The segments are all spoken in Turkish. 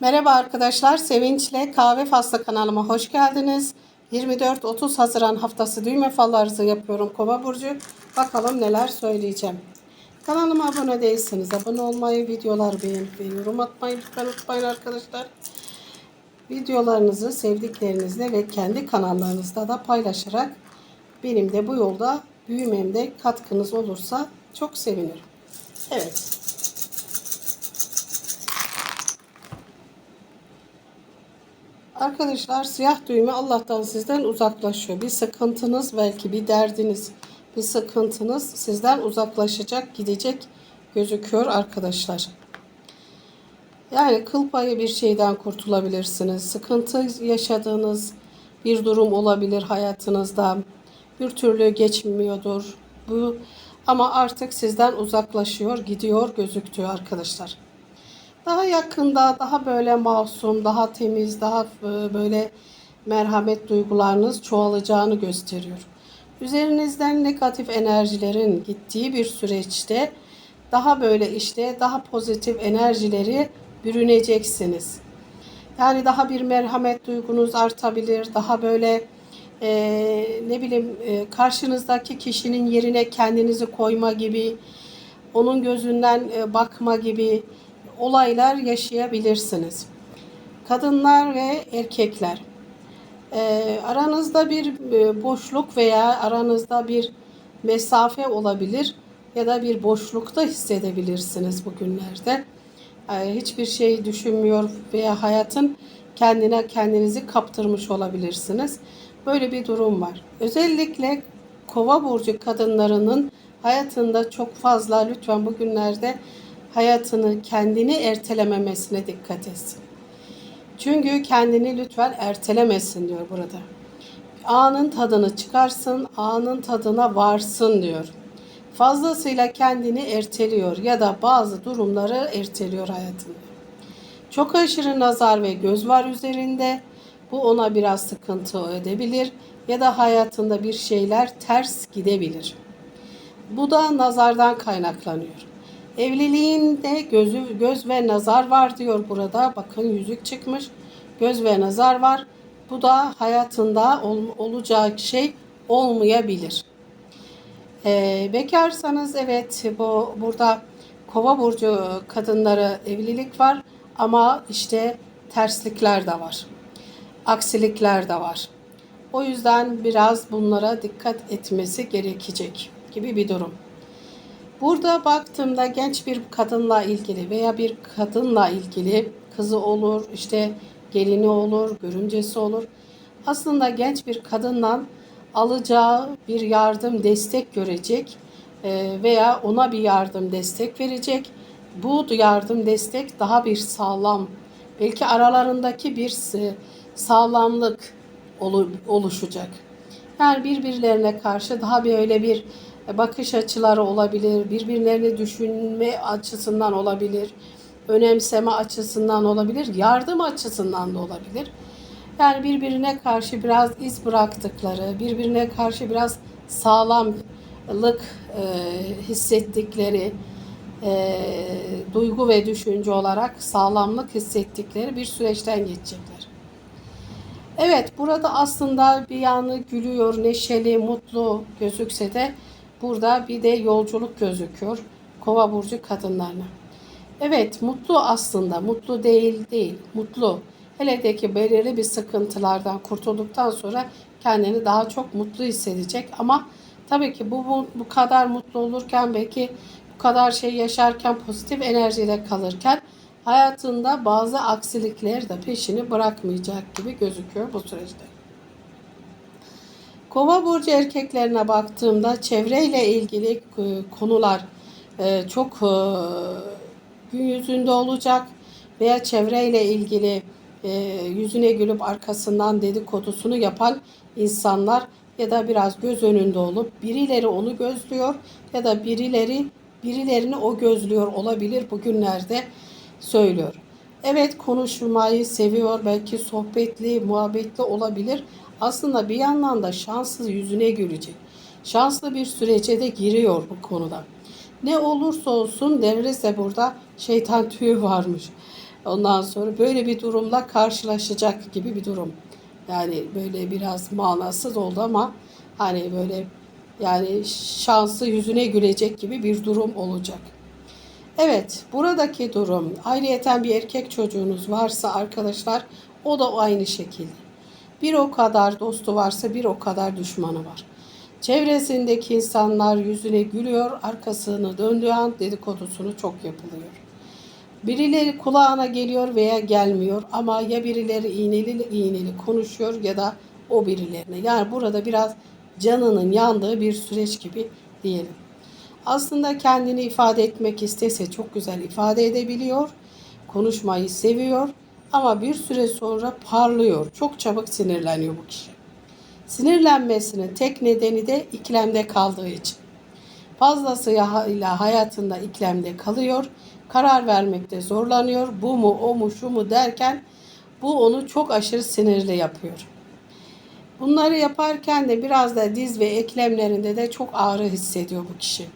Merhaba arkadaşlar, Sevinç'le Kahve Faslı kanalıma hoş geldiniz. 24-30 Haziran haftası düğme fallarınızı yapıyorum Kova Burcu. Bakalım neler söyleyeceğim. Kanalıma abone değilseniz abone olmayı, videoları beğenip ve yorum atmayı lütfen unutmayın arkadaşlar. Videolarınızı sevdiklerinizle ve kendi kanallarınızda da paylaşarak benim de bu yolda büyümemde katkınız olursa çok sevinirim. Evet. Arkadaşlar siyah düğme Allah'tan sizden uzaklaşıyor. Bir sıkıntınız belki bir derdiniz, bir sıkıntınız sizden uzaklaşacak, gidecek gözüküyor arkadaşlar. Yani kıl payı bir şeyden kurtulabilirsiniz. Sıkıntı yaşadığınız bir durum olabilir hayatınızda. Bir türlü geçmiyordur. Bu ama artık sizden uzaklaşıyor, gidiyor gözüktüyor arkadaşlar daha yakında, daha böyle masum, daha temiz, daha e, böyle merhamet duygularınız çoğalacağını gösteriyor. Üzerinizden negatif enerjilerin gittiği bir süreçte daha böyle işte daha pozitif enerjileri bürüneceksiniz. Yani daha bir merhamet duygunuz artabilir, daha böyle e, ne bileyim e, karşınızdaki kişinin yerine kendinizi koyma gibi, onun gözünden e, bakma gibi olaylar yaşayabilirsiniz. Kadınlar ve erkekler. E, aranızda bir e, boşluk veya aranızda bir mesafe olabilir ya da bir boşlukta hissedebilirsiniz bugünlerde. E, hiçbir şey düşünmüyor veya hayatın kendine kendinizi kaptırmış olabilirsiniz. Böyle bir durum var. Özellikle kova burcu kadınlarının hayatında çok fazla lütfen bugünlerde hayatını kendini ertelememesine dikkat etsin. Çünkü kendini lütfen ertelemesin diyor burada. Anın tadını çıkarsın, anın tadına varsın diyor. Fazlasıyla kendini erteliyor ya da bazı durumları erteliyor hayatında. Çok aşırı nazar ve göz var üzerinde. Bu ona biraz sıkıntı edebilir ya da hayatında bir şeyler ters gidebilir. Bu da nazardan kaynaklanıyor. Evliliğinde gözü, göz ve nazar var diyor burada. Bakın yüzük çıkmış. Göz ve nazar var. Bu da hayatında ol, olacak şey olmayabilir. Ee, bekarsanız evet bu burada kova burcu kadınları evlilik var ama işte terslikler de var. Aksilikler de var. O yüzden biraz bunlara dikkat etmesi gerekecek gibi bir durum. Burada baktığımda genç bir kadınla ilgili veya bir kadınla ilgili kızı olur, işte gelini olur, görümcesi olur. Aslında genç bir kadından alacağı bir yardım, destek görecek e, veya ona bir yardım, destek verecek. Bu yardım, destek daha bir sağlam, belki aralarındaki bir sağlamlık oluşacak. Yani birbirlerine karşı daha bir öyle bir bakış açıları olabilir, birbirlerini düşünme açısından olabilir, önemseme açısından olabilir, yardım açısından da olabilir. Yani birbirine karşı biraz iz bıraktıkları, birbirine karşı biraz sağlamlık e, hissettikleri, e, duygu ve düşünce olarak sağlamlık hissettikleri bir süreçten geçecekler. Evet burada aslında bir yanı gülüyor, neşeli, mutlu gözükse de Burada bir de yolculuk gözüküyor. Kova burcu kadınlarına. Evet mutlu aslında. Mutlu değil değil. Mutlu. Hele de ki belirli bir sıkıntılardan kurtulduktan sonra kendini daha çok mutlu hissedecek. Ama tabii ki bu, bu, bu kadar mutlu olurken belki bu kadar şey yaşarken pozitif enerjiyle kalırken hayatında bazı aksilikler de peşini bırakmayacak gibi gözüküyor bu süreçte. Kova burcu erkeklerine baktığımda çevreyle ilgili e, konular e, çok e, gün yüzünde olacak veya çevreyle ilgili yüzüne gülüp arkasından dedikodusunu yapan insanlar ya da biraz göz önünde olup birileri onu gözlüyor ya da birileri birilerini o gözlüyor olabilir bugünlerde söylüyor. Evet konuşmayı seviyor belki sohbetli, muhabbetli olabilir aslında bir yandan da şanslı yüzüne gülecek. Şanslı bir sürece de giriyor bu konuda. Ne olursa olsun devre burada şeytan tüyü varmış. Ondan sonra böyle bir durumla karşılaşacak gibi bir durum. Yani böyle biraz manasız oldu ama hani böyle yani şansı yüzüne gülecek gibi bir durum olacak. Evet, buradaki durum ayrıyeten bir erkek çocuğunuz varsa arkadaşlar o da aynı şekilde. Bir o kadar dostu varsa bir o kadar düşmanı var. Çevresindeki insanlar yüzüne gülüyor, arkasını döndüğü an dedikodusunu çok yapılıyor. Birileri kulağına geliyor veya gelmiyor ama ya birileri iğneli iğneli konuşuyor ya da o birilerine. Yani burada biraz canının yandığı bir süreç gibi diyelim. Aslında kendini ifade etmek istese çok güzel ifade edebiliyor. Konuşmayı seviyor ama bir süre sonra parlıyor. Çok çabuk sinirleniyor bu kişi. Sinirlenmesinin tek nedeni de ikilemde kaldığı için. Fazlasıyla hayatında ikilemde kalıyor. Karar vermekte zorlanıyor. Bu mu o mu şu mu derken bu onu çok aşırı sinirli yapıyor. Bunları yaparken de biraz da diz ve eklemlerinde de çok ağrı hissediyor bu kişi.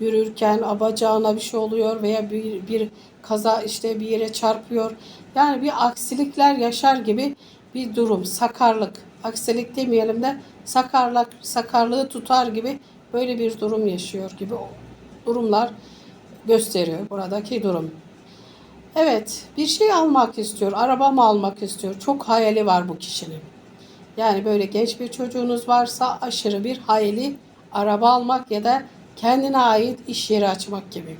Yürürken abacağına bir şey oluyor veya bir, bir kaza işte bir yere çarpıyor. Yani bir aksilikler yaşar gibi bir durum, sakarlık. Aksilik demeyelim de sakarlık, sakarlığı tutar gibi böyle bir durum yaşıyor gibi durumlar gösteriyor buradaki durum. Evet, bir şey almak istiyor, araba mı almak istiyor. Çok hayali var bu kişinin. Yani böyle genç bir çocuğunuz varsa aşırı bir hayali araba almak ya da kendine ait iş yeri açmak gibi.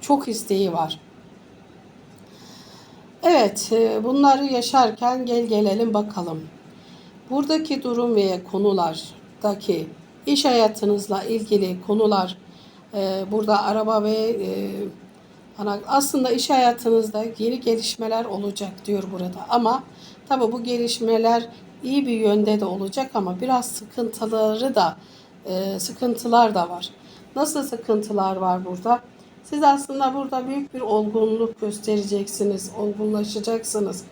Çok isteği var. Evet, e, bunları yaşarken gel gelelim bakalım. Buradaki durum ve konulardaki iş hayatınızla ilgili konular e, burada araba ve e, aslında iş hayatınızda yeni gelişmeler olacak diyor burada. Ama tabi bu gelişmeler iyi bir yönde de olacak ama biraz sıkıntıları da sıkıntılar da var. Nasıl sıkıntılar var burada? Siz aslında burada büyük bir olgunluk göstereceksiniz, olgunlaşacaksınız,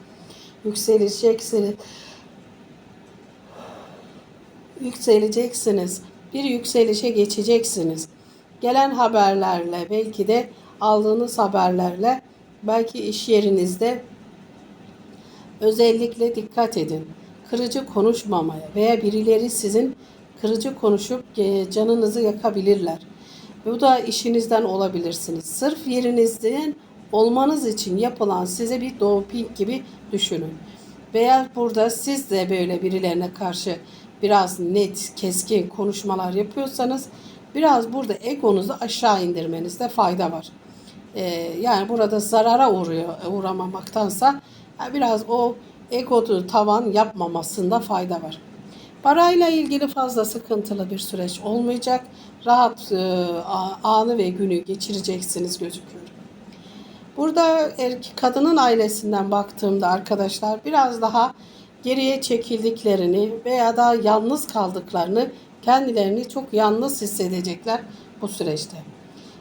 yükseleceksiniz. Yükseleceksiniz. Bir yükselişe geçeceksiniz. Gelen haberlerle, belki de aldığınız haberlerle, belki iş yerinizde özellikle dikkat edin. Kırıcı konuşmamaya veya birileri sizin kırıcı konuşup e, canınızı yakabilirler. Bu da işinizden olabilirsiniz. Sırf yerinizden olmanız için yapılan size bir doping gibi düşünün. Veya burada siz de böyle birilerine karşı biraz net, keskin konuşmalar yapıyorsanız biraz burada egonuzu aşağı indirmenizde fayda var. Ee, yani burada zarara uğruyor, uğramamaktansa biraz o ego tavan yapmamasında fayda var. Parayla ilgili fazla sıkıntılı bir süreç olmayacak. Rahat e, anı ve günü geçireceksiniz gözüküyor. Burada erkek kadının ailesinden baktığımda arkadaşlar biraz daha geriye çekildiklerini veya da yalnız kaldıklarını kendilerini çok yalnız hissedecekler bu süreçte.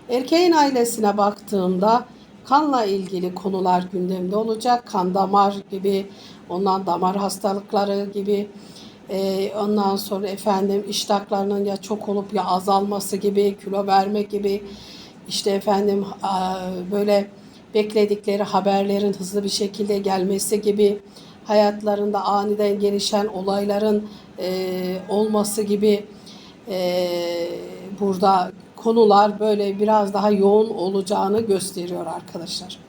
Erkeğin ailesine baktığımda kanla ilgili konular gündemde olacak. Kan damar gibi, ondan damar hastalıkları gibi ee, ondan sonra efendim iştahlarının ya çok olup ya azalması gibi, kilo verme gibi, işte efendim böyle bekledikleri haberlerin hızlı bir şekilde gelmesi gibi, hayatlarında aniden gelişen olayların e, olması gibi e, burada konular böyle biraz daha yoğun olacağını gösteriyor arkadaşlar.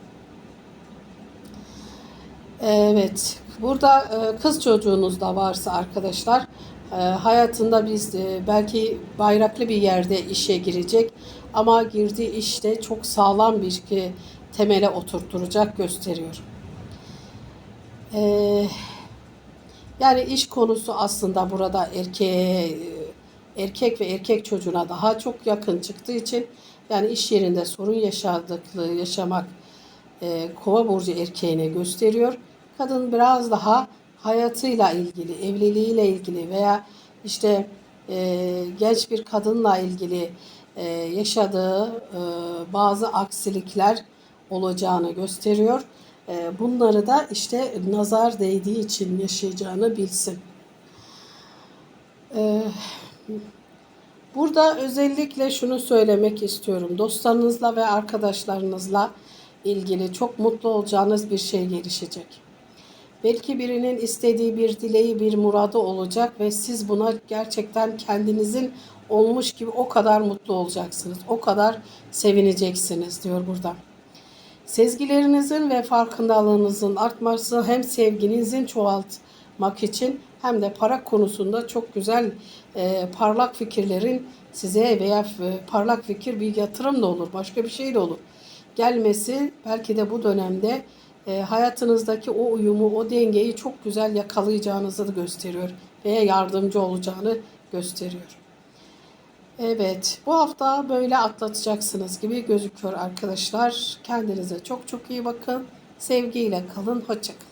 Evet, Burada e, kız çocuğunuz da varsa arkadaşlar e, hayatında biz e, belki bayraklı bir yerde işe girecek ama girdiği işte çok sağlam bir ki temele oturtturacak gösteriyor. Yani iş konusu aslında burada erkeğe erkek ve erkek çocuğuna daha çok yakın çıktığı için yani iş yerinde sorun yaşadıklığı yaşamak kova burcu erkeğine gösteriyor kadın biraz daha hayatıyla ilgili, evliliğiyle ilgili veya işte e, genç bir kadınla ilgili e, yaşadığı e, bazı aksilikler olacağını gösteriyor. E, bunları da işte nazar değdiği için yaşayacağını bilsin. E, burada özellikle şunu söylemek istiyorum. Dostlarınızla ve arkadaşlarınızla ilgili çok mutlu olacağınız bir şey gelişecek. Belki birinin istediği bir dileği, bir muradı olacak ve siz buna gerçekten kendinizin olmuş gibi o kadar mutlu olacaksınız. O kadar sevineceksiniz diyor burada. Sezgilerinizin ve farkındalığınızın artması hem sevginizin çoğaltmak için hem de para konusunda çok güzel e, parlak fikirlerin size veya e, parlak fikir bir yatırım da olur, başka bir şey de olur. Gelmesi belki de bu dönemde e, hayatınızdaki o uyumu, o dengeyi çok güzel yakalayacağınızı da gösteriyor veya yardımcı olacağını gösteriyor. Evet, bu hafta böyle atlatacaksınız gibi gözüküyor arkadaşlar. Kendinize çok çok iyi bakın. Sevgiyle kalın, hoşça kalın.